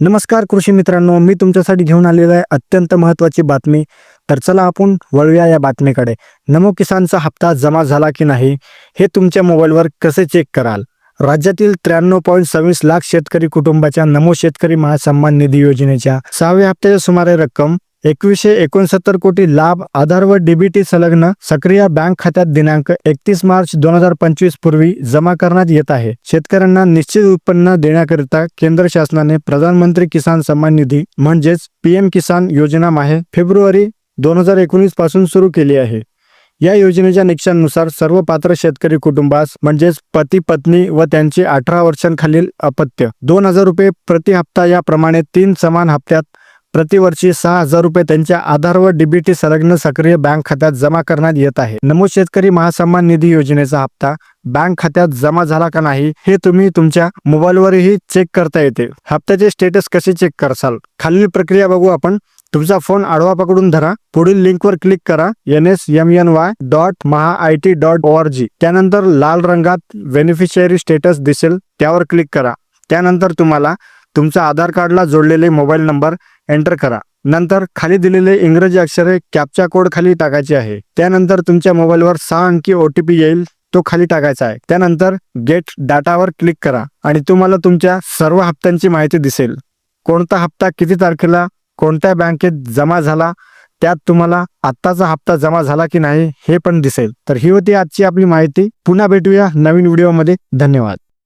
नमस्कार कृषी मित्रांनो मी तुमच्यासाठी घेऊन आलेलो आहे अत्यंत महत्त्वाची बातमी. तर चला आपण वळूया या बातमीकडे. नमो किसानचा हप्ता जमा झाला की नाही हे तुमच्या मोबाईलवर कसे चेक कराल? राज्यातील त्र्याण्णव पॉईंट सव्वीस लाख शेतकरी कुटुंबाच्या नमो शेतकरी महासन्मान निधी योजनेच्या सहाव्या हप्त्याच्या सुमारे रक्कम एकवीसशे एकोणसत्तर कोटी लाभ आधार व डीबीटी संलग्न सक्रिय बँक खात्यात दिनांक एकतीस मार्च दोन हजार पंचवीस पूर्वी जमा करण्यात येत आहे. शेतकऱ्यांना निश्चित उत्पन्न देण्याकरिता केंद्र शासनाने प्रधानमंत्री किसान सन्मान निधी म्हणजेच पीएम किसान योजना माहे फेब्रुवारी दोन हजार एकोणीसपासून सुरू केली आहे. या योजनेच्या निकषांनुसार सर्व पात्र शेतकरी कुटुंबास म्हणजेच पती पत्नी व त्यांचे अठरा वर्षांखालील अपत्य दोन हजार रुपये प्रति हप्ता याप्रमाणे तीन समान हप्त्यात प्रतिवर्षी सहा हजार रुपये त्यांच्या आधार व डीबीटी संलग्न सक्रिय बँक खात्यात जमा करण्यात येत आहे. नमो शेतकरी महासन्मान निधी योजनेचा हप्ता बँक खात्यात जमा झाला का नाही हे तुम्ही तुमच्या मोबाईलवरही चेक करता येते. हप्त्याचे स्टेटस कसे चेक करसाल खालील प्रक्रिया बघू आपण. तुमचा फोन आडवा पकडून धरा. पुढील लिंकवर क्लिक करा. N S M N Y dot Maha I T dot O R G. त्यानंतर लाल रंगात बेनिफिशियरी स्टेटस दिसेल त्यावर क्लिक करा. त्यानंतर तुम्हाला तुमचा आधार कार्डला जोडलेले मोबाईल नंबर एंटर करा. नंतर खाली दिलेले इंग्रजी अक्षरे कॅपचा कोड खाली टाकायचे आहे. त्यानंतर तुमच्या मोबाईलवर सहा अंकी ओटीपी येईल तो खाली टाकायचा आहे. त्यानंतर गेट डाटावर क्लिक करा आणि तुम्हाला तुमच्या सर्व हप्त्यांची माहिती दिसेल. कोणता हप्ता किती तारखेला कोणत्या बँकेत जमा झाला त्यात तुम्हाला आत्ताचा हप्ता जमा झाला की नाही हे पण दिसेल. तर ही होती आजची आपली माहिती. पुन्हा भेटूया नवीन व्हिडिओमध्ये. धन्यवाद.